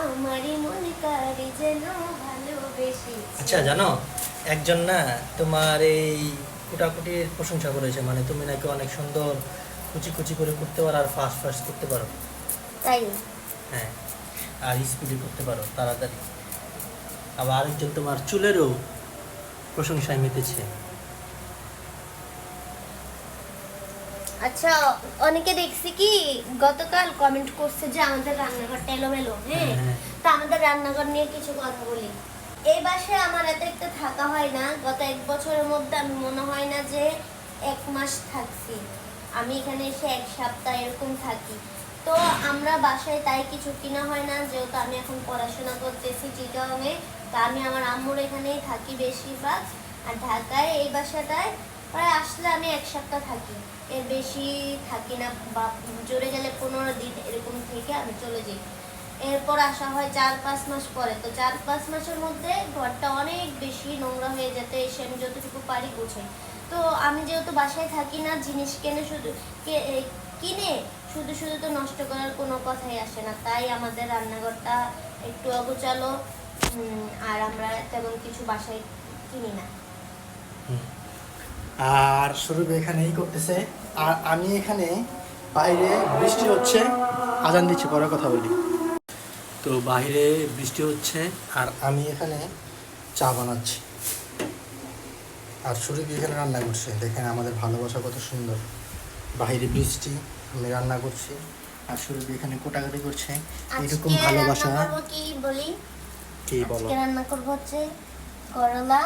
আমারই মন কারে যেন ভালোবেসেছে। আচ্ছা জানো একজন না তোমার এই কুটাকুটির প্রশংসা করেছে মানে তুমি নাকি অনেক সুন্দর কুচি কুচি করে করতে পারো আর ফাস্ট ফাস্ট করতে পারো। তাই? হ্যাঁ আর স্পিডে করতে পারো তাড়াতাড়ি। আবার আরেকজন তোমার চুলেরও প্রশংসায় মেতেছে। আচ্ছা অনেকে দেখছি কি গতকাল কমেন্ট করছে যে আমাদের রান্নাঘরটা এলোমেলো হ্যাঁ? হ্যাঁ। তা আমাদের রান্নাঘর নিয়ে কিছু কথা বলি। এই বাসায় আমার এত একটা থাকা হয় না গত এক বছরের মধ্যে আমি মনে হয় না যে এক মাস থাকছি। আমি এখানে এসে এক সপ্তাহ এরকম থাকি। তো আমরা বাসায় তাই কিছু কিনা হয় না যেহেতু আমি এখন পড়াশোনা করতেছি চিটাংয়ে তা আমি আমার আম্মুর এখানেই থাকি বেশিরভাগ। আর ঢাকায় এই বাসাটায় প্রায় আসলে আমি এক সপ্তাহ থাকি। এর বেশি থাকি না, বা জোরে গেলে পনেরো দিন এরকম থেকে আমি চলে যাই। এরপর আসা হয় চার পাঁচ মাস পরে। তো চার পাঁচ মাসের মধ্যে ঘরটা অনেক বেশি নোংরা হয়ে যেতে এসে আমি যতটুকু পারি গোছাই। তো আমি যেহেতু বাসায় থাকি না, জিনিস কিনে শুধু কিনে শুধু শুধু তো নষ্ট করার কোনো কথাই আসে না। তাই আমাদের রান্নাঘরটা একটু অগোচালো আর আমরা তেমন কিছু বাসায় কিনি না। আর স্বরূপ এখানেই করতেছে। আর আমি এখানে বাইরে বৃষ্টি হচ্ছে আজান দিচ্ছি পরে কথা বলি। তো বাইরে বৃষ্টি হচ্ছে আর আমি এখানে চা বানাচ্ছি। আর সুরভি এখানে রান্না করছে। দেখেন আমাদের ভালোবাসা কত সুন্দর। বাইরে বৃষ্টি আমি রান্না করছি। আর সুরভি এখানে কোটাকাটি করছে। এরকম ভালোবাসা কি বলি? কি বলো? রান্না করব হচ্ছে করলা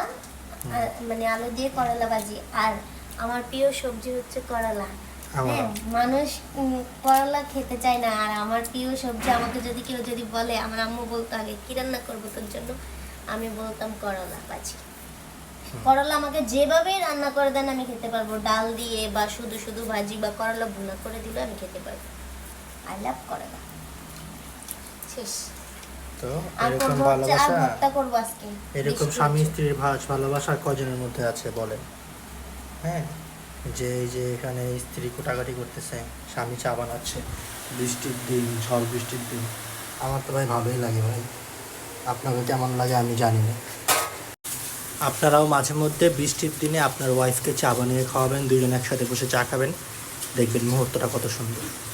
মানে আলু দিয়ে করলা ভাজি। আর আমার প্রিয় সবজি হচ্ছে করলা। হ্যাঁ, মানুষ করলা খেতে চায় না। আর আমার প্রিয় সবজি আমাকে যদি কেউ যদি বলে আমার আম্মু বলতো আগে কি রান্না করব তোর জন্য? আমি বলতাম করলা ভাজি। করলা আমাকে যেভাবে রান্না করে দেন আমি খেতে পারব। ডাল দিয়ে বা শুধু শুধু ভাজি বা করলা ভুনা করে দিলে আমি খেতে পারব। আই লাভ করলা। শেষ। তো এরকম ভালোবাসা? এরকম স্বামী স্ত্রীর ভালোবাসা কজনের মধ্যে আছে বলেন? হ্যাঁ? যে এই যে এখানে স্ত্রী কোটাকাটি করতেছে স্বামী চা বানাচ্ছে। বৃষ্টির দিন ঝড় বৃষ্টির দিন। আমার তো ভাই ভালোই লাগে ভাই। আপনাকে কেমন লাগে আমি জানি না। আপনারাও মাঝে মধ্যে বৃষ্টির দিনে আপনার ওয়াইফকে চা বানিয়ে খাওয়াবেন দুজন একসাথে বসে চা খাবেন। দেখবেন মুহূর্তটা কত সুন্দর।